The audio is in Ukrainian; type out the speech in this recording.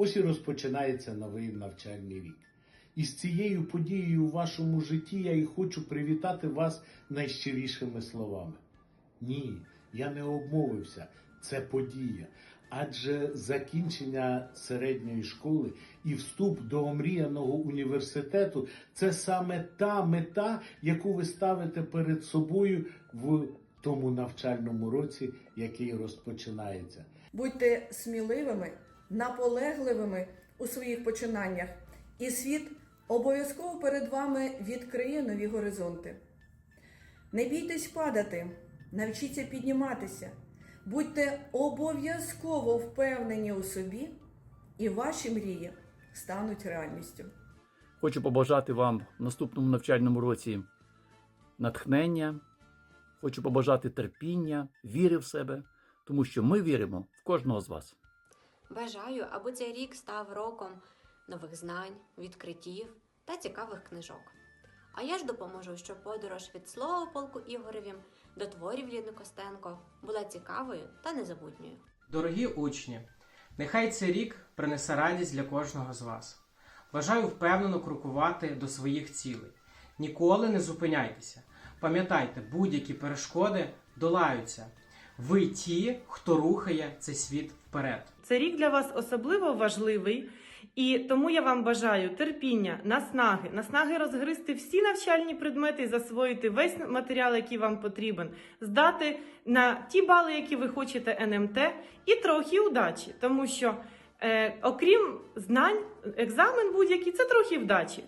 Ось і розпочинається новий навчальний рік. І з цією подією у вашому житті я і хочу привітати вас найщирішими словами. Ні, я не обмовився, це подія. Адже закінчення середньої школи і вступ до омріяного університету це саме та мета, яку ви ставите перед собою в тому навчальному році, який розпочинається. Будьте сміливими, наполегливими у своїх починаннях, і світ обов'язково перед вами відкриє нові горизонти. Не бійтесь падати, навчіться підніматися, будьте обов'язково впевнені у собі, і ваші мрії стануть реальністю. Хочу побажати вам в наступному навчальному році натхнення, хочу побажати терпіння, віри в себе, тому що ми віримо в кожного з вас. Бажаю, аби цей рік став роком нових знань, відкриттів та цікавих книжок. А я ж допоможу, щоб подорож від слова полку Ігоревім до творів Ліни Костенко була цікавою та незабутньою. Дорогі учні, нехай цей рік принесе радість для кожного з вас. Бажаю впевнено крокувати до своїх цілей. Ніколи не зупиняйтеся. Пам'ятайте, будь-які перешкоди долаються. Ви ті, хто рухає цей світ вперед. Цей рік для вас особливо важливий, і тому я вам бажаю терпіння, наснаги, наснаги розгризти всі навчальні предмети засвоїти весь матеріал, який вам потрібен, здати на ті бали, які ви хочете НМТ, і трохи удачі, тому що е, окрім знань, екзамен будь-який це трохи вдачі.